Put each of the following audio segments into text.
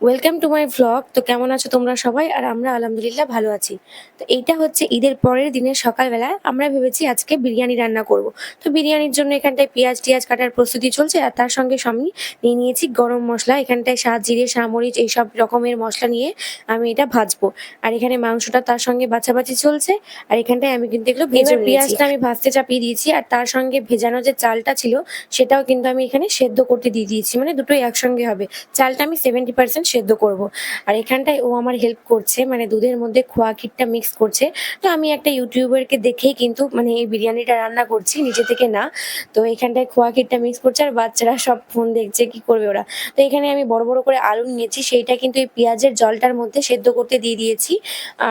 Welcome to my vlog তো কেমন আছো তোমরা সবাই? আর আমরা আলহামদুলিল্লাহ ভালো আছি। তো এইটা হচ্ছে ঈদের পরের দিনের সকালবেলা আমরা ভেবেছি আজকে বিরিয়ানি রান্না করব। তো বিরিয়ানির জন্য এখানটায় পেঁয়াজ টিয়াজ কাটার প্রস্তুতি চলছে আর তার সঙ্গে সঙ্গে নিয়ে নিয়েছি গরম মশলা। এখানটায় সাত জিরে সামরিচ এইসব রকমের মশলা নিয়ে আমি এটা ভাজবো। আর এখানে মাংসটা তার সঙ্গে বাছাবাছি চলছে। আর এখানটায় আমি কিন্তু এগুলো ভেজে পেঁয়াজটা আমি ভাজতে চাপিয়ে দিয়েছি আর তার সঙ্গে ভেজানো যে চালটা ছিল সেটাও কিন্তু আমি এখানে সেদ্ধ করতে দিয়ে দিয়েছি। মানে দুটোই একসঙ্গে হবে। চালটা আমি সেভেন্টি পার্সেন্ট সেদ্ধ করব। আর এখানটায় ও আমার হেল্প করছে মানে দুধের মধ্যে খোয়া ক্ষীরটা মিক্স করছে। তো আমি একটা ইউটিউবারকে দেখেই কিন্তু মানে এই বিরিয়ানিটা রান্না করছি, নিজে থেকে না। তো এখানটায় খোয়া ক্ষীরটা মিক্স করছে আর বাচ্চারা সব ফোন দেখছে কি করবে ওরা। তো এখানে আমি বড় বড় করে আলু নিয়েছি, সেইটা কিন্তু এই পেঁয়াজের জলটার মধ্যে সেদ্ধ করতে দিয়ে দিয়েছি।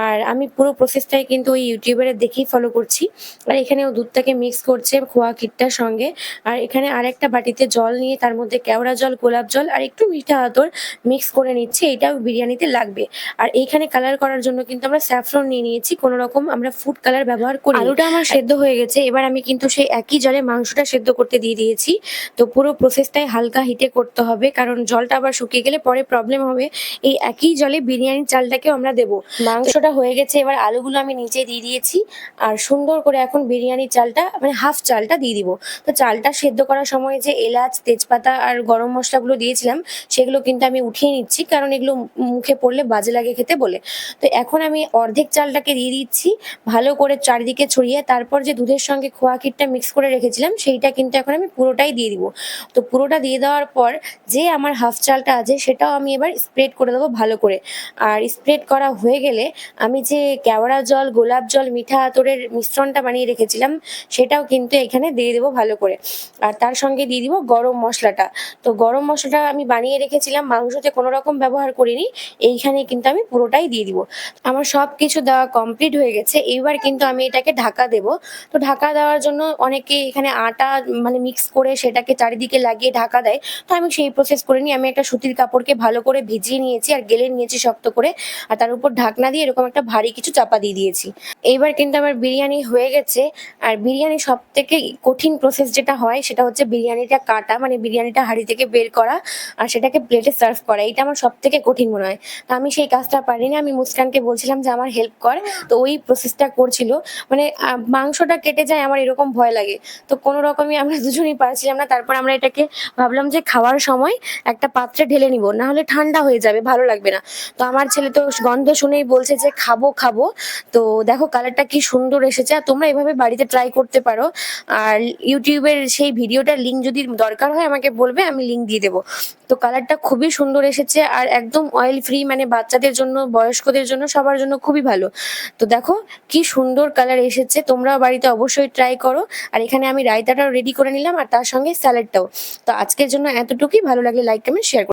আর আমি পুরো প্রসেসটাই কিন্তু ওই ইউটিউবারের দেখেই ফলো করছি। আর এখানে ও দুধটাকে মিক্স করছে খোয়া ক্ষীরটার সঙ্গে। আর এখানে আরেকটা বাটিতে জল নিয়ে তার মধ্যে কেওড়া জল, গোলাপ জল আর একটু মিঠা আতর মিক্স করে নিচ্ছি এটাও বিরিয়ানিতে লাগবে। আর এইখানে কালার করার জন্য কিন্তু আমরা স্যাফরন নিয়ে নিয়েছি কোনো রকম আমরা ফুড কালার ব্যবহার করি আলুটা আমার সেদ্ধ হয়ে গেছে এবার আমি কিন্তু সেই একই জলে মাংসটা সেদ্ধ করতে দিয়ে দিয়েছি। তো পুরো প্রসেসটাই হালকা হিটে করতে হবে কারণ জলটা আবার শুকিয়ে গেলে পরে প্রবলেম হবে। এই একই জলে বিরিয়ানির চালটাকেও আমরা দেবো। মাংসটা হয়ে গেছে এবার আলুগুলো আমি নিচে দিয়ে দিয়েছি। আর সুন্দর করে এখন বিরিয়ানির চালটা মানে হাফ চালটা দিয়ে দিব। তো চালটা সেদ্ধ করার সময় যে এলাচ তেজপাতা আর গরম মশলাগুলো দিয়েছিলাম সেগুলো কিন্তু আমি উঠিয়ে নিচ্ছি। কারণ এগুলো মুখে পড়লে বাজে লাগে খেতে বলে। তো এখন আমি অর্ধেক চালটাকে দিয়ে দিচ্ছি, ভালো করে চারিদিকে ছড়িয়ে, তারপর যে দুধের সঙ্গে খোয়া ক্ষীরটা মিক্স করে রেখেছিলাম, সেইটা কিন্তু এখন আমি পুরোটাই দিয়ে দিব। তো পুরোটা দিয়ে দেওয়ার পর যে আমার হাফ চালটা আছে, সেটাও আমি এবার স্প্রেড করে দেবো ভালো করে। আর স্প্রেড করা হয়ে গেলে আমি যে কেওড়া জল, গোলাপ জল, মিঠা আতরের মিশ্রণটা বানিয়ে রেখেছিলাম, সেটাও কিন্তু এখানে দিয়ে দেবো ভালো করে। আর তার সঙ্গে দিয়ে দিব গরম মশলাটা। তো গরম মশলাটা আমি বানিয়ে রেখেছিলাম, মাংসতে কোনো রকম ব্যবহার করিনি এইখানে কিন্তু আমি পুরোটাই দিয়ে দিব। আমার সব কিছু দেওয়া কমপ্লিট হয়ে গেছে, এইবার কিন্তু আমি এটাকে ঢাকা দেব। তো ঢাকা দেওয়ার জন্য অনেকে এখানে আটা মানে মিক্স করে সেটাকে চারিদিকে লাগিয়ে ঢাকা দেয়। তো আমি সেই প্রসেস করে করিনি আমি একটা সুতির কাপড়কে ভালো করে ভিজিয়ে নিয়েছি আর গেলে নিয়েছি শক্ত করে। আর তার উপর ঢাকনা দিয়ে এরকম একটা ভারী কিছু চাপা দিয়ে দিয়েছি। এইবার কিন্তু আমার বিরিয়ানি হয়ে গেছে, আর বিরিয়ানি সব থেকে কঠিন প্রসেস যেটা হয় সেটা হচ্ছে বিরিয়ানিটা কাটা মানে বিরিয়ানিটা হাঁড়ি থেকে বের করা, আর সেটাকে প্লেটে সার্ভ করা। এটা আমার সব থেকে কঠিন মনে হয়। তো আমি সেই কাজটা পারিনি। আমি মুস্কানকে বলছিলাম যে, আমার হেল্প কর। তো ওই প্রসেসটা করছিল। মানে মাংসটা কেটে যায়, আমার এরকম ভয় লাগে। তো কোনো রকমই আমরা দুজনেই পারছিলাম না। তারপর আমরা এটাকে ভাবলাম যে, খাওয়ার সময় একটা পাত্রে ঢেলে নিব। না হলে ঠান্ডা হয়ে যাবে, ভালো লাগবে না। তো আমার ছেলে তো গন্ধ শুনেই বলছে যে, খাব খাব। তো দেখো কালারটা কি সুন্দর এসেছে। আর তোমরা এভাবে বাড়িতে ট্রাই করতে পারো। আর ইউটিউবের সেই ভিডিওটার লিঙ্ক যদি দরকার হয়, আমাকে বলবে, আমি লিঙ্ক দিয়ে দেবো। তো কালারটা খুবই সুন্দর এসেছে। আর একদম অয়েল ফ্রি মানে বাচ্চাদের জন্য, বয়স্কদের জন্য সবার জন্য খুবই ভালো। তো দেখো কি সুন্দর কালার এসেছে, তোমরাও বাড়িতে অবশ্যই ট্রাই করো। আর এখানে আমি রায়তাটাও রেডি করে নিলাম আর তার সঙ্গে স্যালাডটাও তো আজকের জন্য এতটুকুই, ভালো লাগলে লাইক কমেন্ট শেয়ার